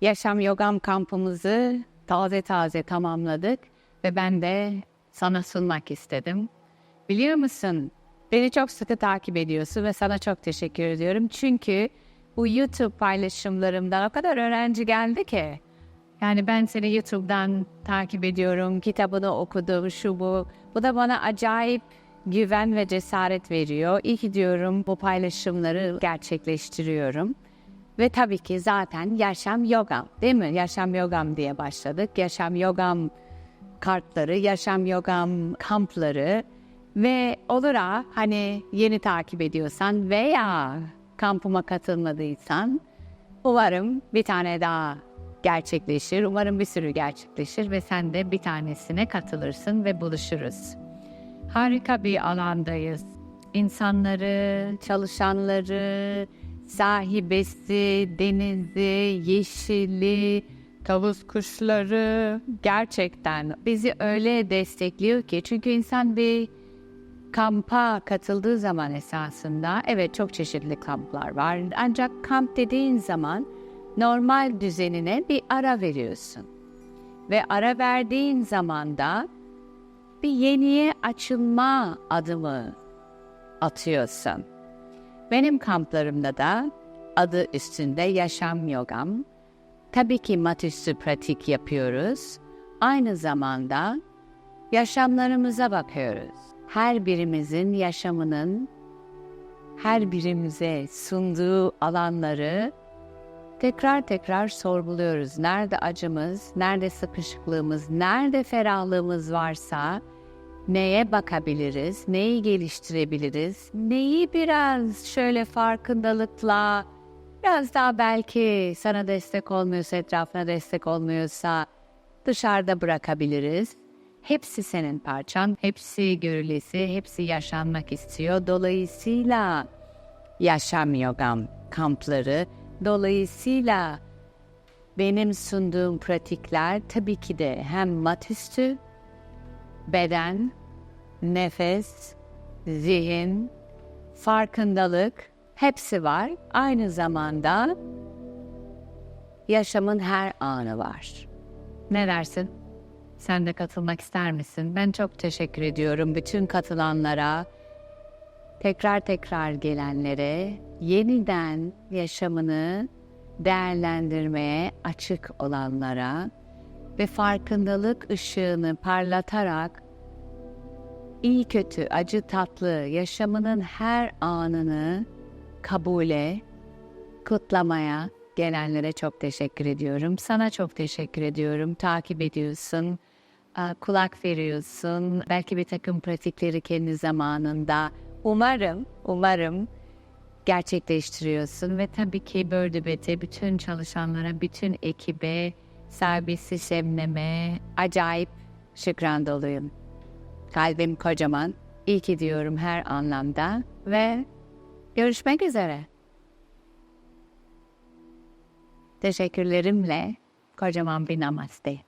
Yaşam Yogam kampımızı taze taze tamamladık ve ben de sana sunmak istedim. Biliyor musun? Beni çok sıkı takip ediyorsun ve sana çok teşekkür ediyorum. Çünkü bu YouTube paylaşımlarımdan o kadar öğrenci geldi ki. Yani ben seni YouTube'dan takip ediyorum, kitabını okudum, şu bu. Bu da bana acayip güven ve cesaret veriyor. İyi ki diyorum bu paylaşımları gerçekleştiriyorum. Ve tabii ki zaten yaşam yogam değil mi? Yaşam yogam diye başladık. Yaşam yogam kartları, yaşam yogam kampları ve olur ha hani yeni takip ediyorsan veya kampıma katılmadıysan umarım bir tane daha gerçekleşir. Umarım bir sürü gerçekleşir ve sen de bir tanesine katılırsın ve buluşuruz. Harika bir alandayız. İnsanları, çalışanları, sahibesi, denizi, yeşili, tavus kuşları gerçekten bizi öyle destekliyor ki çünkü insan bir kampa katıldığı zaman esasında evet çok çeşitli kamplar var ancak kamp dediğin zaman normal düzenine bir ara veriyorsun. Ve ara verdiğin zaman da bir yeniye açılma adımı atıyorsun. Benim kamplarımda da adı üstünde yaşam yogam. Tabii ki mat üstü pratik yapıyoruz. Aynı zamanda yaşamlarımıza bakıyoruz. Her birimizin yaşamının her birimize sunduğu alanları tekrar tekrar sorguluyoruz. Nerede acımız, nerede sıkışıklığımız, nerede ferahlığımız varsa neye bakabiliriz, neyi geliştirebiliriz, neyi biraz şöyle farkındalıkla, biraz daha belki sana destek olmuyorsa, etrafına destek olmuyorsa dışarıda bırakabiliriz. Hepsi senin parçan, hepsi görülesi, hepsi yaşanmak istiyor. Dolayısıyla yaşam yogam kampları, dolayısıyla benim sunduğum pratikler tabii ki de hem mat üstü, beden, nefes, zihin, farkındalık hepsi var. Aynı zamanda yaşamın her anı var. Ne dersin? Sen de katılmak ister misin? Ben çok teşekkür ediyorum bütün katılanlara, tekrar tekrar gelenlere, yeniden yaşamını değerlendirmeye açık olanlara ve farkındalık ışığını parlatarak iyi kötü, acı tatlı yaşamının her anını kabule, kutlamaya gelenlere çok teşekkür ediyorum. Sana çok teşekkür ediyorum. Takip ediyorsun, kulak veriyorsun. Belki bir takım pratikleri kendi zamanında. Umarım, umarım gerçekleştiriyorsun ve tabii ki Bördübet'e, bütün çalışanlara, bütün ekibe, servisi Şebnem'e acayip şükran doluyum. Kalbim kocaman. İyi ki diyorum her anlamda ve görüşmek üzere. Teşekkürlerimle kocaman bir namaste.